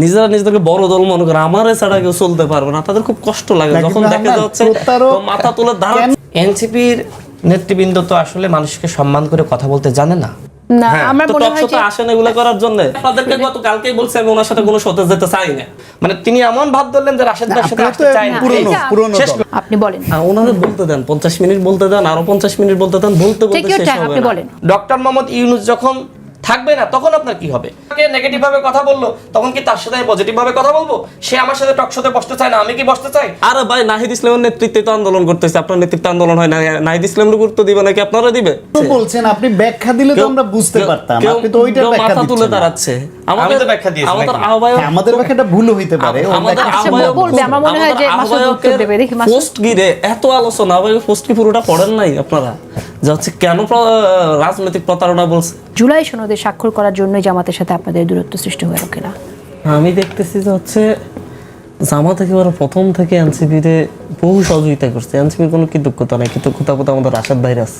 নিজেরা নিজেদেরকে বড় দল মনে করে আমার ছাড়া কেউ চলতে পারবে না। তাদের খুব কষ্ট লাগে। যখন দেখা যাচ্ছে মাথা তুলে দাঁড়াচ্ছে এনসিপির নেতৃবৃন্দ তো আসলে মানুষকে সম্মান করে কথা বলতে জানে না। না আমার মনে হয় যে আসেন এগুলো করার জন্য। আপনাদেরকে গত কালকেই বলছি আমি ওনার সাথে কোনো শোতে যেতে চাই না। মানে তিনি এমন ভাব ধরলেন যে রাশেদ ভাইয়ের সাথে আপনারা আসতে চায় না। পুরনো পুরনো আপনি বলেন। ওনাদের বলতে দেন পঞ্চাশ মিনিট বলতে দেন আরও পঞ্চাশ মিনিট বলতে দেন বলতে বলতে ইউর শেষ হবে না। ডক্টর মোহাম্মদ ইউনুস যখন থাকবে না তখন আপনার কি হবে নেগেটিভ ভাবে কথা বলল তখন কি তার সাথে পজিটিভ ভাবে কথা বলব সে আমার সাথে টক শোতে বসতে চায় না আমি কি বসতে চাই আরে ভাই নাহিদ ইসলামের নেতৃত্বে তো আন্দোলন করতেছে আপনার নেতৃত্বে আন্দোলন হয় না নাহিদ ইসলামের গুরুত্ব দিবে নাকি আপনারা দিবে তো বলছেন আপনি ব্যাখ্যা দিলে তো আমরা বুঝতে পারতাম আপনি তো ওইটার কেউ ব্যাখ্যা মাথা তুলে দাঁড়াচ্ছে আমি তো ব্যাখ্যা দিয়েছি আমাদের? আহ্বায়ক হ্যাঁ, আমাদের ব্যাখ্যাটা ভুল হইতে পারে আমাদের আহ্বায়ক- বলবে, আমার মনে হয় যে মাসুদ উত্তর দেবে। দেখি মাসুদ। পোস্ট গিরে এত আলোচনা আহ্বায়কের পোস্ট কি পুরোটা পড়েন নাই আপনারা যে হচ্ছে কেন রাজনৈতিক প্রতারণা বলছে? জুলাই সনদে স্বাক্ষর করার জন্য জামাতের সাথে আপনাদের দূরত্ব সৃষ্টি হয়ে ওঠে না। আমি দেখতেছি যে হচ্ছে জামাত একেবারে প্রথম থেকে এনসিপিতে বহু সহযোগিতা করছে। এনসিপির কোনো কৃতজ্ঞতা নাই কৃতজ্ঞতা বোধ আমাদের রাশাদ ভাইরাস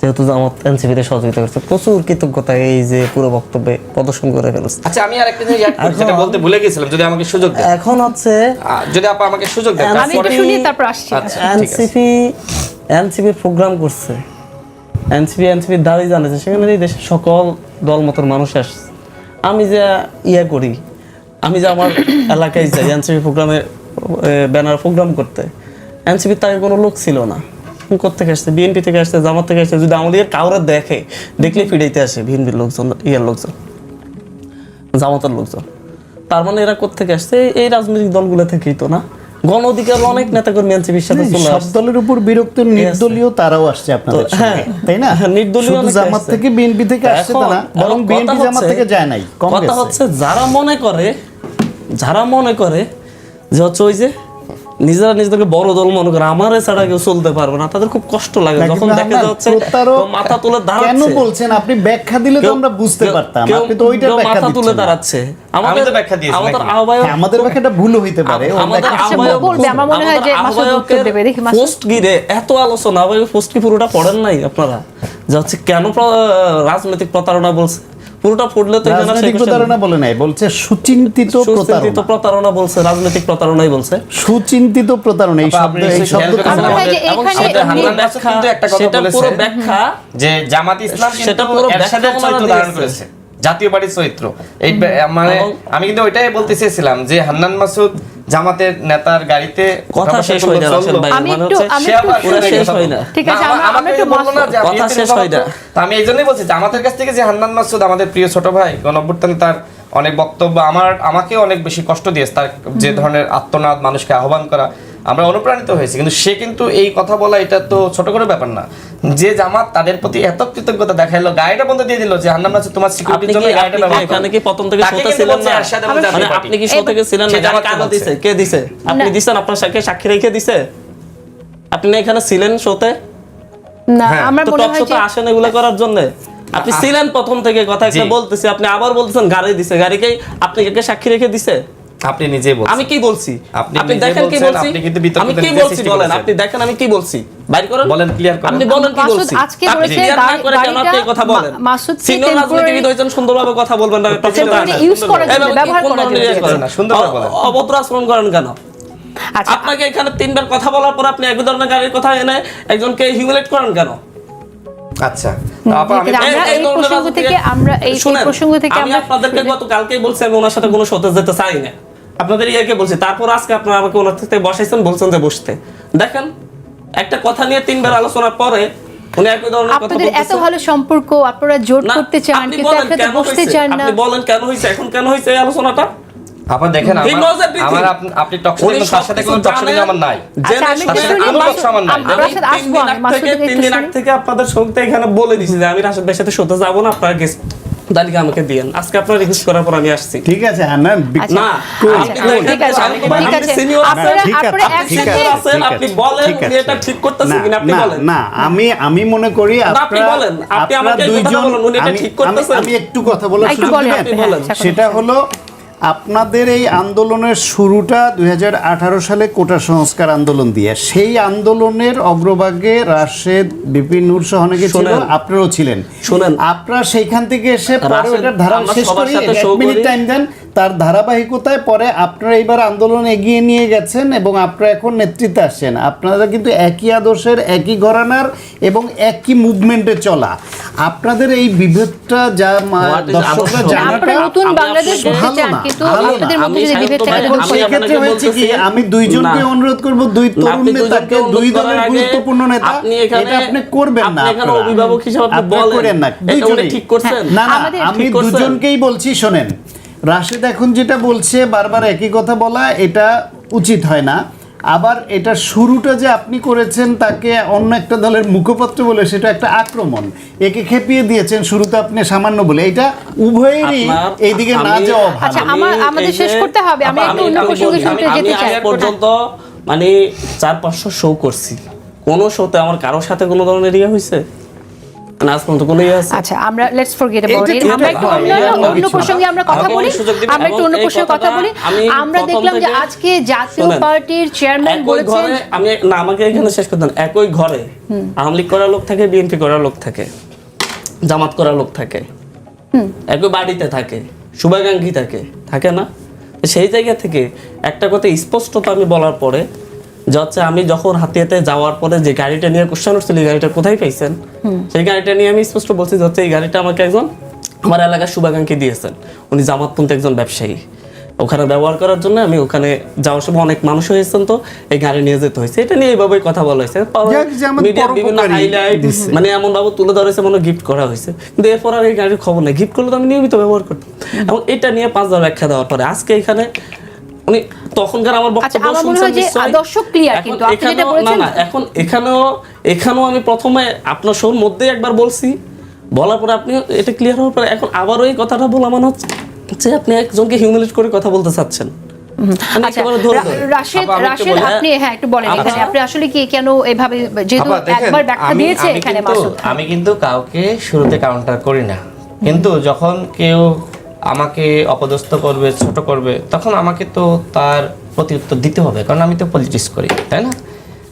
যেহেতু জামাত এনসিপিতে সহযোগিতা করছে প্রচুর কৃতজ্ঞতা এই যে পুরো বক্তব্যে প্রদর্শন করে ফেলছে। আচ্ছা আমি আর একটা জিনিস যেটা বলতে ভুলে গেছিলাম যদি আমাকে সুযোগ দেন। এখন হচ্ছে যদি আপা আমাকে সুযোগ দেন আমি একটু শুনি তারপর আসছি। আচ্ছা এনসিপি এনসিপি প্রোগ্রাম করছে। এনসিপি এনসিপির দাবি জানাচ্ছে সেখানে এই দেশের সকল দল মতন মানুষ আসছে। আমি যে ইয়ে করি, আমি যে আমার এলাকায় যাই এনসিপি প্রোগ্রামে ব্যানার প্রোগ্রাম করতে এনসিপির তাকে কোনো লোক ছিল না। কোথেকে আসছে? বিএনপি থেকে আসছে, জামাত থেকে আসছে। যদি আমাদের কাউরে দেখে, দেখলে ফিরাইতে আসে বিএনপির লোকজন, ইয়ার লোকজন, জামাতের লোকজন। তার মানে এরা কোথেকে আসছে? এই রাজনৈতিক দলগুলো থেকেই তো না। গণ অধিকার অনেক নেতাকর্মী এনসিপির সাথে চলে সব দলের উপর বিরক্ত নির্দলীয় তারাও আসছে আপনাদের হ্যাঁ। তাই না? হ্যাঁ, নির্দলীয় জামাত থেকে বিএনপি থেকে আসছে না বরং বিএনপি জামাত থেকে যায় নাই কথা হচ্ছে যারা মনে করে যারা মনে করে যে হচ্ছে ওই যে নিজেরা নিজেদেরকে বড় দল মনে করে আমার ছাড়া কেউ চলতে পারবে না। তাদের খুব কষ্ট লাগে। যখন দেখা যাচ্ছে মাথা তুলে দাঁড়াচ্ছে? কেন বলছেন? আপনি ব্যাখ্যা দিলে তো আমরা বুঝতে পারতাম। আপনি তো ওইটার ব্যাখ্যা মাথা তুলে দাঁড়াচ্ছে। আমাদের তো ব্যাখ্যা দিয়েছি আমাদের আহ্বায়ক হ্যাঁ, আমাদের ব্যাখ্যাটা ভুল হইতে পারে। আমাদের আহ্বায়ক- বলবে, আমার মনে হয় যে মাসুদ উত্তর আহ্বায়কের দেবে। দেখি মাসুদ। পোস্ট গিরে এত আলোচনা আহ্বায়কের পোস্ট কি পুরোটা পড়েন নাই আপনারা। যে হচ্ছে কেন রাজনৈতিক প্রতারণা বলছে? পুরোটা পড়লে তো এখানে রাজনৈতিক প্রতারণা বলে নাই বলছে সুচিন্তিত সুচিন্তিত প্রতারণা। বলছে রাজনৈতিক প্রতারণাই বলছে। সুচিন্তিত প্রতারণা এই শব্দ এই শব্দ মাসুদ কিন্তু একটা কথা সেটা পুরো ব্যাখ্যা যে জামাত ইসলাম সেটা সেটা পুরো পুরো এরশাদের চরিত্র ধারণ করেছে। জাতীয় পার্টির চরিত্র। এই মানে আমি কিন্তু ওইটাই বলতে চেয়েছিলাম যে হান্নান মাসুদ জামাতের নেতার গাড়িতে কথা শেষ হয়ে ভাই আমি মানে একটু- হচ্ছে আমি সে আবার পুরো শেষ হয় না। ঠিক আছে, না, আমরা- আমরা একটু বলব না যে কথা শেষ হয় না। তো আমি এইজন্যই বলছি জামাতের আমাদের কাছ থেকে যে হান্নান মাসুদ আমাদের প্রিয় ছোট ভাই গণঅভ্যুত্থানে তার অনেক বক্তব্য আমার আমাকে অনেক বেশি কষ্ট দিয়েছে তার যে ধরনের আত্মনাদ মানুষকে আহ্বান করা আমরা অনুপ্রাণিত হয়েছি। কিন্তু সে কিন্তু এই কথা বলা এটা তো ছোট করে ব্যাপার না। যে জামাত তাদের প্রতি এত কৃতজ্ঞতা দেখাইলো গাড়িটা বন্ধ দিয়ে দিল যে হান্নান মাসুদ তোমার আপনি সিকিউরিটির জন্য গাড়িটা ব্যবহার। এখানে কি প্রথম থেকে শোতে ছিলেন না? মানে আপনি কি ছিলেন না? জামাতকে কারা দিছে? কে দিছে? আপনি দিছেন আপনার সাথে সাক্ষী রেখে দিছে? আপনি না এখানে ছিলেন শোতে? না হ্যাঁ, আমার তো মনে হয় যে আসেন এগুলো করার জন্য। আপনি ছিলেন প্রথম থেকে কথা একটা বলতেছি আপনি আবার বলতেছেন গাড়ি দিছে। গাড়িকে আপনি কে সাক্ষী রেখে দিছে? আপনি নিজেই বলছেন। আমি কি বলছি? আপনি আপনি দেখেন কি বলছি? আপনি কিন্তু বিতর্কিত আমি কি বলছি বলেন আপনি দেখেন আমি কি বলছি? বাইর করেন। বলেন, clear করেন। আপনি বলেন কি বলছি? আজকে বলেছে করে কেন আপনি এই কথা বলেন। মা- মাসুদকে সিনিয়র রাজনীতিবিদ হয়েছেন সুন্দরভাবে কথা বলবেন না টক শোতে temporary আসেন। use করার জন্য, এভাবে কি ব্যবহার করেন? না, সুন্দরভাবে বলেন। অভদ্র আচরণ করেন কেন? আচ্ছা। আপনাকে এখানে তিনবার কথা বলার পর আপনি এক ধরনের গাড়ির কথা এনে একজনকে হিউমিলেট করেন কেন? আচ্ছা। এই- প্রসঙ্গ থেকে আমরা এই প্রসঙ্গ থেকে আমি আমরা আপনাদেরকে গত কালকেই বলছি আমি ওনার সাথে কোনো শোতে যেতে চাই না। আপনাদের ইয়াকে বলছি তারপর আজকে আপনারা আমাকে ওনার সাথে বসাইছেন বলছেন যে বসতে। দেখেন একটা কথা নিয়ে তিনবার আলোচনার পরে উনি একই ধরনের কথা আপনাদের এত ভালো সম্পর্ক আপনারা জোট করতে চান কিন্তু কেন বসতে চান না। আপনি বলেন কেন হয়েছে? এখন কেন হয়েছে এই আলোচনাটা? দেখেন আমার আপনি- আপনি টক উনি শোতে তার সাথে কোনো টক আমার নাই। আচ্ছা, থেকে থেকে। থেকে যে আমি রাশেদ ভাইয়ের সাথে শোতে যাব না আপনারা গেস্ট আমাকে দিয়েন আজকে আপনার রিকোয়েস্ট করার পর আমি আসছি ঠিক আছে না, ঠিক আছে, আমি- ঠিক আমি আছে। আপনারা- আছেন, ঠিক আছে, আপনারা ঠিক একসাথে আছেন, আপনি বলেন, ঠিক উনি আছে। এটা ঠিক করতেছে কিনা, আপনি বলেন। না আমি আমি মনে করি আপনি বলেন, আপনি আপনারা আমাকে এই দুইজন এটা ঠিক করতেছেন? আমি একটু কথা বলার সুযোগ দিবেন? হ্যাঁ, সেটা হলো আপনাদের এই আন্দোলনের শুরুটা দুই হাজার আঠারো সালে কোটা সংস্কার আন্দোলন দিয়ে। সেই আন্দোলনের অগ্রভাগে রাশেদ বিপিন নূর সহ অনেকে ছিল আপনারাও ছিলেন। শোনেন। আপনারা সেইখান থেকে এসে ধারা শেষ করে এক মিনিট টাইম দেন। তার ধারাবাহিকতায় পরে আপনারা এইবার আন্দোলন এগিয়ে নিয়ে গেছেন এবং আপনারা এখন নেতৃত্বে আসছেন। আপনারা কিন্তু একই আদর্শের একই ঘরানার এবং একই মুভমেন্টে চলা। আপনাদের এই বিভেদটা যা মা- দর্শকরা জানাটা নতুন আমি বাংলাদেশ ভালো না, কিন্তু ভালো না। আপনাদের মধ্যে আমি যদি বিভেদ সাহিত্য থাকে ভাই- এখন তাহলে আমি সেই ক্ষেত্রে হয়েছে কি? আমি দুইজনকে অনুরোধ করব দুই তরুণ নেতাকে দুই দলের গুরুত্বপূর্ণ নেতা আপনি এটা আপনি করবেন না। আপনি এখানে আপনারা। অভিভাবক হিসেবে আপনি বলেন। না। ঠিক করছেন। না না আমি দুজনকেই বলছি শোনেন। রাশেদ এখন যেটা বলছে বারবার একই কথা বলা এটা উচিত হয় না। আবার এটা শুরুটা যে আপনি করেছেন তাকে অন্য একটা দলের মুখপত্র বলে সেটা একটা আক্রমণ। একে খেপিয়ে দিয়েছেন শুরুতে আপনি সামান্য বলে। এটা উভয়েরই এইদিকে না যাওয়া ভালো। আচ্ছা, আমার- আমাদের শেষ করতে হবে। আমি একটু অন্য প্রসঙ্গে শুনতে যেতে চাই। পর্যন্ত মানে চার পাঁচশো শো করছি। কোন শোতে আমার কারোর সাথে কোনো ধরনের ইয়ে হয়েছে? মানে আজ পর্যন্ত কোনো ইয়ে আছে। আচ্ছা আমরা লেটস ফরগেট অ্যাবাউট ইট আমরা একটু অন্য অন্য অন্য কিছু না। প্রসঙ্গে আমরা কথা বলি অন্য সুযোগ দিবেন আমরা একটু অন্য প্রসঙ্গে কথা বলি। আমরা দেখলাম যে আজকে জাতীয় পার্টির চেয়ারম্যান একই বলেছেন ঘরে আমি না আমাকে এখানে শেষ করতেন একই ঘরে আওয়ামী লীগ করার লোক থাকে বিএনপি করার লোক থাকে জামাত করার লোক থাকে একই বাড়িতে থাকে শুভাকাঙ্ক্ষী থাকে থাকে না? সেই জায়গা থেকে একটা কথা স্পষ্টতা আমি বলার পরে যে হচ্ছে আমি যখন হাতিয়াতে যাওয়ার পরে যে গাড়িটা নিয়ে কোশ্চেন উঠছিল এই গাড়িটা কোথায় পাইছেন? সেই গাড়িটা নিয়ে আমি স্পষ্ট বলছি যে হচ্ছে এই গাড়িটা আমাকে একজন আমার এলাকার শুভাকাঙ্ক্ষী দিয়েছেন। উনি জামাতপন্থী একজন ব্যবসায়ী। ওখানে ব্যবহার করার জন্য আমি ওখানে যাওয়ার সময় অনেক মানুষ হয়েছেন তো এই গাড়ি নিয়ে যেতে হয়েছে। এটা নিয়ে এইভাবেই কথা বলা হয়েছে। মিডিয়ার বিভিন্ন হাইলাইট মানে এমন ভাবে তুলে ধরেছে মনে গিফট করা হয়েছে। কিন্তু এরপর আর এই গাড়ির খবর নেই। গিফট করলে তো আমি নিয়মিত ব্যবহার করতাম। এবং এটা নিয়ে পাঁচবার ব্যাখ্যা দেওয়ার পরে আজকে এখানে উনি তখনকার আমার আচ্ছা, বক্তব্য শুনছেন নিশ্চয়ই। এখন কিন্তু আপনি যেটা বলেছেন- না না এখন এখানেও এখানেও আমি প্রথমে আপনার শোর মধ্যেই একবার বলছি বলার পরে আপনি এটা ক্লিয়ার হওয়ার পরে এখন আবারও এই কথাটা বলা মানে হচ্ছে আপনি একজনকে হিউমিলেট করে কথা বলতে চাচ্ছেন একেবারে ধরে রা- ধরে। রাশেদ আপা, আমি একটু রাশেদ? আপনি হ্যাঁ একটু বলেন এখানে আপনি আসলে কি কেন এভাবে যেহেতু একবার ব্যাখ্যা আমি- দিয়েছে এখানে কিন্তু- মাসুদ আমি কিন্তু কাউকে শুরুতে কাউন্টার করি না কিন্তু যখন কেউ আমাকে অপদস্থ করবে, ছোট করবে, তখন আমাকে তো তার প্রতি উত্তর দিতে হবে, কারণ আমি তো পলিটিক্স করি, তাই না?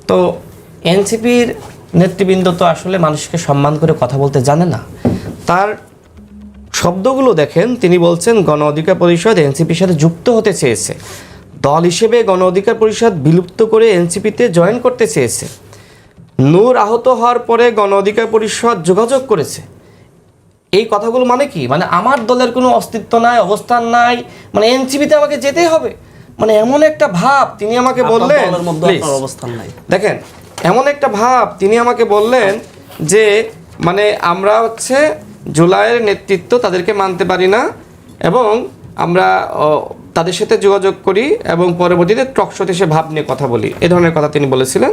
তো এনসিপির নেতৃবৃন্দ তো আসলে মানুষকে সম্মান করে কথা বলতে জানে না। তার শব্দগুলো দেখেন, তিনি বলছেন, গণ অধিকার পরিষদ এনসিপির সাথে যুক্ত হতে চেয়েছে। দল হিসেবে গণ অধিকার পরিষদ বিলুপ্ত করে এনসিপিতে জয়েন করতে চেয়েছে। নূর আহত হওয়ার পরে গণ অধিকার পরিষদ যোগাযোগ করেছে। এই কথাগুলো মানে কি? মানে আমার দলের কোনো অস্তিত্ব নাই অবস্থান নাই মানে এনসিপিতে আমাকে যেতেই হবে। মানে এমন একটা ভাব তিনি আমাকে বললেন অবস্থান নাই। দেখেন এমন একটা ভাব তিনি আমাকে বললেন যে মানে আমরা হচ্ছে জুলাইয়ের নেতৃত্ব তাদেরকে মানতে পারি না এবং আমরা তাদের সাথে যোগাযোগ করি এবং পরবর্তীতে টকশোতে এসে ভাব নিয়ে কথা বলি। এ ধরনের কথা তিনি বলেছিলেন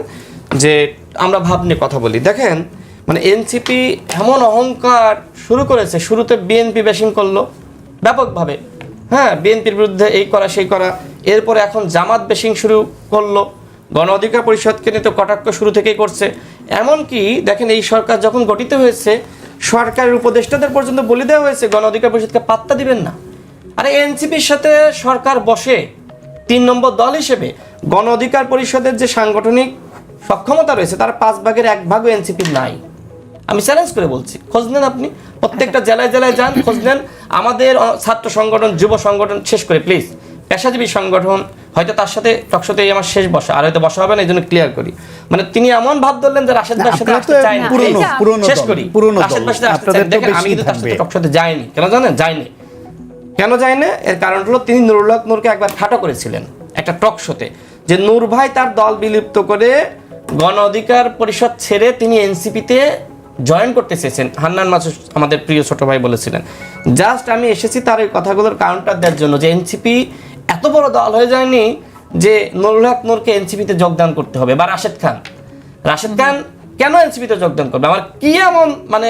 যে আমরা ভাব নিয়ে কথা বলি। দেখেন মানে এনসিপি এমন অহংকার শুরু করেছে, শুরুতে বিএনপি ব্যাশিং করল, ব্যাপকভাবে। হ্যাঁ বিএনপির বিরুদ্ধে এই করা, সেই করা। এরপরে এখন জামাত বেশিং শুরু করল, গণ অধিকার পরিষদকে নিয়ে তো কটাক্ষ শুরু থেকেই করছে। এমনকি দেখেন এই সরকার যখন গঠিত হয়েছে, সরকারের উপদেষ্টাদের পর্যন্ত বলে দেওয়া হয়েছে, গণ অধিকার পরিষদকে পাত্তা দিবেন না। আরে এনসিপির সাথে সরকার বসে, তিন নম্বর দল হিসেবে গণ অধিকার পরিষদের যে সাংগঠনিক সক্ষমতা রয়েছে, তার পাঁচ ভাগের এক ভাগও এনসিপির নাই। আমি চ্যালেঞ্জ করে বলছি খোঁজ নেন আপনি প্রত্যেকটা জেলায় জেলায় যান খোঁজ নেন। আমাদের ছাত্র সংগঠন যুব সংগঠন শেষ করে প্লিজ পেশাজীবী সংগঠন হয়তো তার সাথে টকশোতে আমার শেষ বসা আর হয়তো বসা হবে না এই জন্য ক্লিয়ার করি। মানে তিনি এমন ভাব ধরলেন যে রাশেদ ভাইয়ের সাথে আসতে পুরনো শেষ করি। রাশেদ ভাইয়ের সাথে আসতে। তো দেখেন আমি কিন্তু তার সাথে টকশোতে যাইনি। কেন জানেন? যাইনি। কেন যায় না এর কারণ হলো তিনি নুরুল হক নূরকে একবার খাটো করেছিলেন একটা টক শোতে যে নূর ভাই তার দল বিলুপ্ত করে গণ অধিকার পরিষদ ছেড়ে তিনি এনসিপিতে জয়েন করতে চেয়েছেন। হান্নান মাসুদ আমাদের প্রিয় ছোট ভাই বলেছিলেন। জাস্ট আমি এসেছি তার এই কথাগুলোর কাউন্টার দেওয়ার জন্য যে এনসিপি এত বড় দল হয়ে যায়নি যে নুরুল হক নূরকে এনসিপিতে যোগদান করতে হবে বা রাশেদ খান। রাশেদ খান কেন এনসিপিতে যোগদান করবে? আমার কি এমন মানে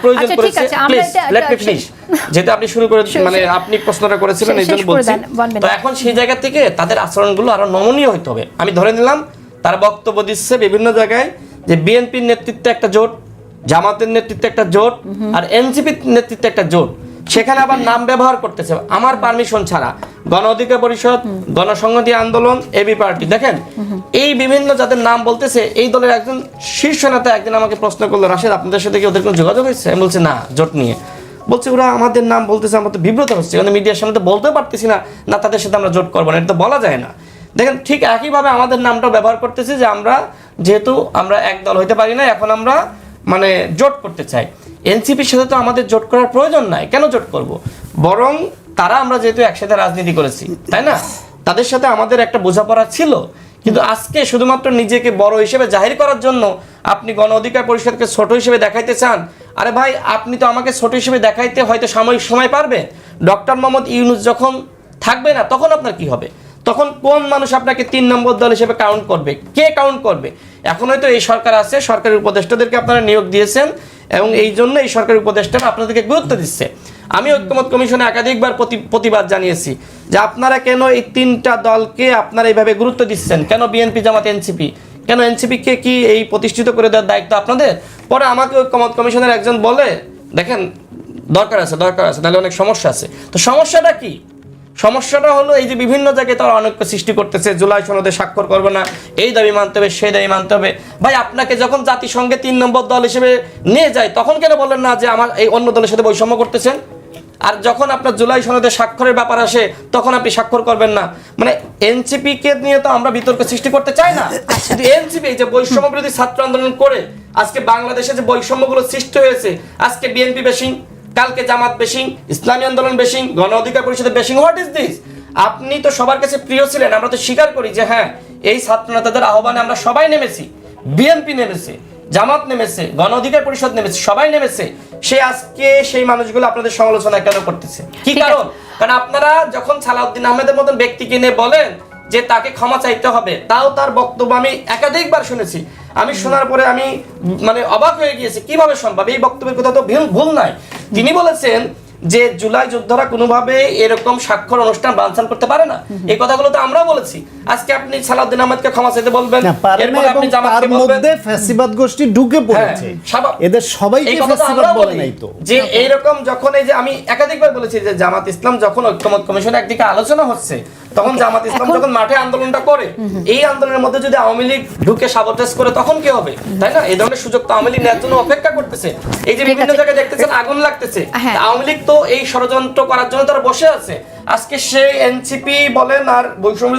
প্রয়োজন আচ্ছা, করেছে? প্লিজ লেট মি ফিনিশ যেটা আপনি শুরু করে মানে আপনি প্রশ্নটা করেছিলেন এই জন্য বলছি। তো এখন সেই জায়গা থেকে তাদের আচরণগুলো আরও নমনীয় হতে হবে। আমি ধরে নিলাম তার বক্তব্য দিচ্ছে বিভিন্ন জায়গায় যে বিএনপির নেতৃত্বে একটা জোট জামাতের নেতৃত্বে একটা জোট আর এনসিপির নেতৃত্বে একটা জোট। সেখানে আবার নাম ব্যবহার করতেছে। আমার পারমিশন ছাড়া গণ অধিকার পরিষদ, গণসংহতি আন্দোলন, এবি পার্টি। দেখেন, এই বিভিন্ন যাদের নাম বলতেছে, এই দলের একজন শীর্ষ নেতা একদিন আমাকে প্রশ্ন করল, রাশেদ, আপনাদের সাথে কি ওদের কোনো যোগাযোগ হয়েছে? আমি বলছি, না, জোট নিয়ে। বলছে, ওরা আমাদের নাম বলতেছে, আমার তো বিব্রত হচ্ছে। কারণ মিডিয়ার সামনে তো বলতে পারতেছি না না, তাদের সাথে আমরা জোট করব না। এটা তো বলা যায় না। দেখেন, ঠিক একইভাবে আমাদের নামটা ব্যবহার করতেছি যে আমরা যেহেতু আমরা এক দল হইতে পারি না, এখন আমরা মানে জোট করতে চাই। এনসিপির সাথে তো আমাদের জোট করার প্রয়োজন নাই। কেন জোট করব? বরং তারা আমরা যেহেতু একসাথে রাজনীতি করেছি, তাই না? তাদের সাথে আমাদের একটা বোঝাপড়া ছিল। কিন্তু আজকে শুধুমাত্র নিজেকে বড় হিসেবে জাহির করার জন্য আপনি গণ অধিকার পরিষদকে ছোট হিসেবে দেখাইতে চান। আরে ভাই, আপনি তো আমাকে ছোট হিসেবে দেখাইতে হয়তো সাময়িক সময় পারবে। ডক্টর মোহাম্মদ ইউনুস যখন থাকবে না, তখন আপনার কি হবে? তখন কোন মানুষ আপনাকে তিন নম্বর দল হিসেবে কাউন্ট করবে? কে কাউন্ট করবে? এখন হয়তো এই সরকার আছে, সরকারি উপদেষ্টাদেরকে আপনারা নিয়োগ দিয়েছেন এবং এই জন্য এই সরকারি উপদেষ্টারা আপনাদেরকে গুরুত্ব দিচ্ছে। আমি ঐক্যমত কমিশনে একাধিকবার প্রতি- প্রতিবাদ জানিয়েছি যে আপনারা কেন এই তিনটা দলকে আপনারা এইভাবে গুরুত্ব দিচ্ছেন? কেন বিএনপি জামাত এনসিপি কেন এনসিপিকে কি এই প্রতিষ্ঠিত করে দেওয়ার দায়িত্ব আপনাদের? পরে আমাকে ঐক্যমত কমিশনের একজন বলে, দেখেন, দরকার আছে দরকার আছে তাহলে অনেক সমস্যা আছে। তো সমস্যাটা কি? সমস্যাটা হলো এই যে বিভিন্ন জায়গায় তারা অনৈক্য সৃষ্টি করতেছে, জুলাই সনদে স্বাক্ষর করবে না, এই দাবি মানতে হবে, সেই দাবি মানতে হবে। ভাই, আপনাকে যখন জাতিসংঘে তিন নম্বর দল হিসেবে নিয়ে যায়, তখন কেন বললেন না যে আমার এই অন্য দলের সাথে বৈষম্য করতেছেন? আর যখন আপনার জুলাই সনদে স্বাক্ষরের ব্যাপার আসে, তখন আপনি স্বাক্ষর করবেন না। মানে এনসিপি কে নিয়ে তো আমরা বিতর্ক সৃষ্টি করতে চাই না। এনসিপি যে বৈষম্য বিরোধী ছাত্র আন্দোলন করে, আজকে বাংলাদেশে যে বৈষম্যগুলো সৃষ্টি হয়েছে, আজকে বিএনপি বেশি কালকে জামাত বেশিং ইসলামী আন্দোলন বেশিং গণ অধিকার পরিষদের বেশিং হোয়াট ইজ দিস আপনি তো সবার কাছে প্রিয় ছিলেন আমরা তো স্বীকার করি যে হ্যাঁ এই ছাত্র নেতাদের আহ্বানে আমরা সবাই নেমেছি বিএনপি নেমেছে জামাত নেমেছে গণ অধিকার পরিষদ নেমেছে সবাই নেমেছে। সে আজকে সেই মানুষগুলো আপনাদের সমালোচনা কেন করতেছে? কি কারণ? কারণ আপনারা যখন সালাউদ্দিন আহমেদের মতন ব্যক্তিকে নিয়ে বলেন যে তাকে ক্ষমা চাইতে হবে তাও তার বক্তব্য আমি একাধিকবার শুনেছি। আমি শোনার পরে আমি মানে অবাক হয়ে গিয়েছি কীভাবে সম্ভব? এই বক্তব্যের কথা তো ভুল ভুল নাই তিনি বলেছেন যে জুলাই যোদ্ধারা কোনোভাবে এরকম স্বাক্ষর অনুষ্ঠান বানচাল করতে পারে না। এই কথাগুলো তো আমরাও বলেছি। আজকে আপনি সালাউদ্দিন আহমেদকে ক্ষমা চাইতে বলবেন এরপর আপনি জামাতকে বলবেন। ফ্যাসিবাদ গোষ্ঠী ঢুকে পড়েছে। হ্যাঁ, এদের এই সবাইকে ফ্যাসিবাদ বলে বলি নাই তো। যে এইরকম যখন এই যে আমি একাধিকবার বলেছি যে জামাত ইসলাম যখন ঐক্যমত কমিশনে একদিকে আলোচনা হচ্ছে তখন জামাত ইসলাম যখন মাঠে আন্দোলনটা করে এই আন্দোলনের মধ্যে যদি আওয়ামী লীগ ঢুকে সাবটেজ করে তখন কি হবে? তাই না? এই ধরনের সুযোগ তো আওয়ামী লীগ নেওয়ার জন্য অপেক্ষা করতেছে। এই যে বিভিন্ন জায়গায় দেখতেছেন আগুন লাগতেছে। হ্যাঁ। আওয়ামী লীগ তো এই ষড়যন্ত্র করার জন্য তারা বসে আছে। আজকে সে এনসিপি বলেন আর বৈষম্য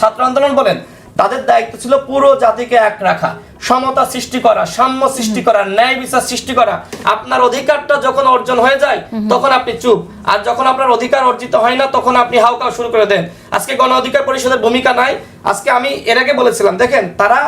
ছাত্র আন্দোলন বলেন তাদের দায়িত্ব ছিল পুরো জাতিকে এক রাখা, সমতা সৃষ্টি করা, সাম্য সৃষ্টি করা, ন্যায় বিচার সৃষ্টি করা। আপনার অধিকারটা যখন অর্জন হয়ে যায়, তখন আপনি চুপ। আর যখন আপনার অধিকার অর্জিত হয় না, তখন আপনি হাউকাও শুরু করে দেন। আজকে গণ অধিকার পরিষদের ভূমিকা নাই। আজকে আমি এর আগে বলেছিলাম, দেখেন, তারা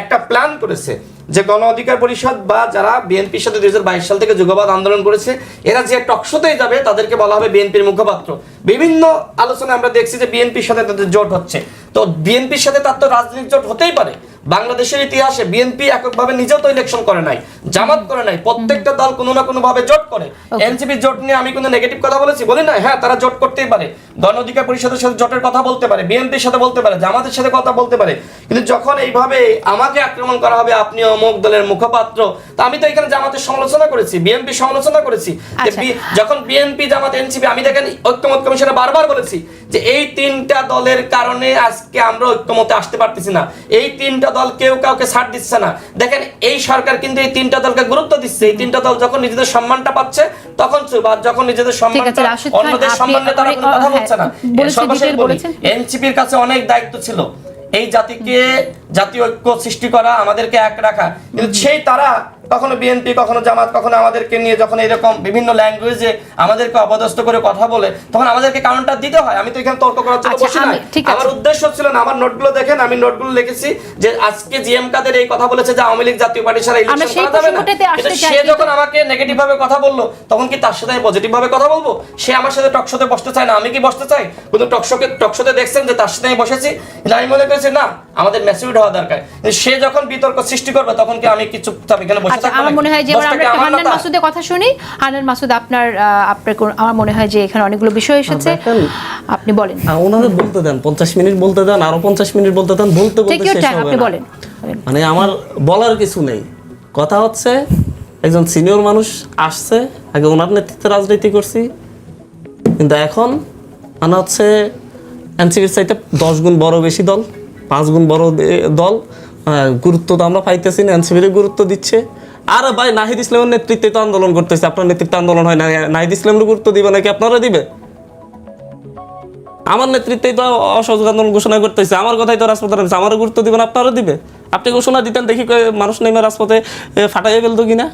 একটা প্ল্যান করেছে। যে গণ অধিকার পরিষদ বা যারা বিএনপির সাথে দুই হাজার বাইশ সাল থেকে যুগবাদ আন্দোলন করেছে, এরা যে টকশোতেই যাবে, তাদেরকে বলা হবে বিএনপির মুখপাত্র। বিভিন্ন আলোচনায় আমরা দেখছি যে বিএনপির সাথে তাদের জোট হচ্ছে। তো বিএনপির সাথে তার তো রাজনৈতিক জোট হতেই পারে। বাংলাদেশের ইতিহাসে বিএনপি এককভাবে নিজেও তো ইলেকশন করে নাই জামাত করে নাই প্রত্যেকটা দল কোনো না কোনো ভাবে জোট করে। এনসিপি জোট নিয়ে আমি কোনো নেগেটিভ কথা বলেছি? বলি না হ্যাঁ তারা জোট করতেই পারে। গণ অধিকার পরিষদের সাথে জোটের কথা বলতে পারে বিএনপির সাথে বলতে পারে জামাতের সাথে কথা বলতে পারে। কিন্তু যখন এইভাবে আমাকে আক্রমণ করা হবে আপনি অমুক দলের মুখপাত্র তা আমি তো এখানে জামাতের সমালোচনা করেছি বিএনপি সমালোচনা করেছি। আচ্ছা। যখন বিএনপি জামাত এনসিপি আমি দেখেন ঐক্যমত কমিশনে বারবার বলেছি যে এই তিনটা দলের কারণে আজকে আমরা ঐক্যমতে আসতে পারতেছি না। এই তিনটা দল কেউ কাউকে ছাড় দিচ্ছে না। দেখেন এই সরকার কিন্তু এই তিনটা দলকে গুরুত্ব দিচ্ছে। এই তিনটা দল যখন নিজেদের সম্মানটা পাচ্ছে তখন চুপ। আর যখন নিজেদের সম্মানটা অন্যদের সম্মানে তারা কোনো কথা হ্যাঁ, বলছে না। সর্বশেষ বলি। এনসিপির কাছে অনেক দায়িত্ব ছিল। এই জাতিকে জাতীয় ঐক্য সৃষ্টি করা আমাদেরকে এক রাখা। কিন্তু সেই তারা কখনো বিএনপি কখনো জামাত কখনো আমাদেরকে নিয়ে যখন এরকম বিভিন্ন ল্যাঙ্গুয়েজে আমাদেরকে অপদস্থ করে কথা বলে তখন আমাদেরকে কারণটা দিতে হয়। আমি তো এখানে তর্ক করার জন্য আচ্ছা, বসি নাই আমার উদ্দেশ্য ছিল না আমার নোটগুলো দেখেন আমি নোটগুলো লিখেছি যে আজকে জিএম কাদের এই কথা বলেছে যে আওয়ামী লীগ জাতীয় পার্টি ছাড়া আমরা ইলেকশন করা যাবে না। সে যখন আমাকে নেগেটিভ ভাবে কথা বলল তখন কি তার সাথে আমি পজিটিভ ভাবে কথা বলব? সে আমার সাথে টকশোতে বসতে চায় না আমি কি বসতে চাই? কিন্তু টকশোকে টকশোতে দেখছেন যে তার সাথে আমি বসেছি। কিন্তু আমি মনে করেছি না আমাদের ম্যাসিউড হওয়া দরকার। সে যখন বিতর্ক সৃষ্টি করবে তখন কি আমি কি চুপচাপ এখানে বসে আচ্ছা থাকব আমার মনে হয় যে আমরা হান্নান মাসুদের কথা শুনি। হান্নান মাসুদ আপনার আপনার আমার মনে হয় যে এখানে অনেকগুলো বিষয় এসেছে। আপনি বলেন। ওনাদের বলতে দেন পঞ্চাশ মিনিট বলতে দেন আরও পঞ্চাশ মিনিট বলতে দেন বলতে বলতে শেষ হবে আপনি বলেন। মানে আমার বলার কিছু নেই। কথা হচ্ছে একজন সিনিয়র মানুষ আসছে আগে ওনার নেতৃত্বে রাজনীতি করছি কিন্তু এখন মানে হচ্ছে এনসিপির চাইতে দশ গুণ বড় বেশি দল। পাঁচ গুণ বড় দল গুরুত্ব তো আমরা পাইতেছি না এনসিপির গুরুত্ব দিচ্ছে। আরে ভাই, নাহিদ ইসলামের নেতৃত্বে তো আন্দোলন করতেছে, আপনার নেতৃত্বে আন্দোলন হয় না নাহিদ ইসলামের গুরুত্ব দিবে নাকি আপনারা দিবে? আমার নেতৃত্বেই তো অসহযোগ আন্দোলন ঘোষণা করতেছে, আমার কথাই তো রাজপথে নামছে আমারও গুরুত্ব দিবেন, আপনারও দিবে। আপনি ঘোষণা দিতেন দেখি মানুষ নেমে রাজপথে ফাটাইয়ে ফেলতো কিনা?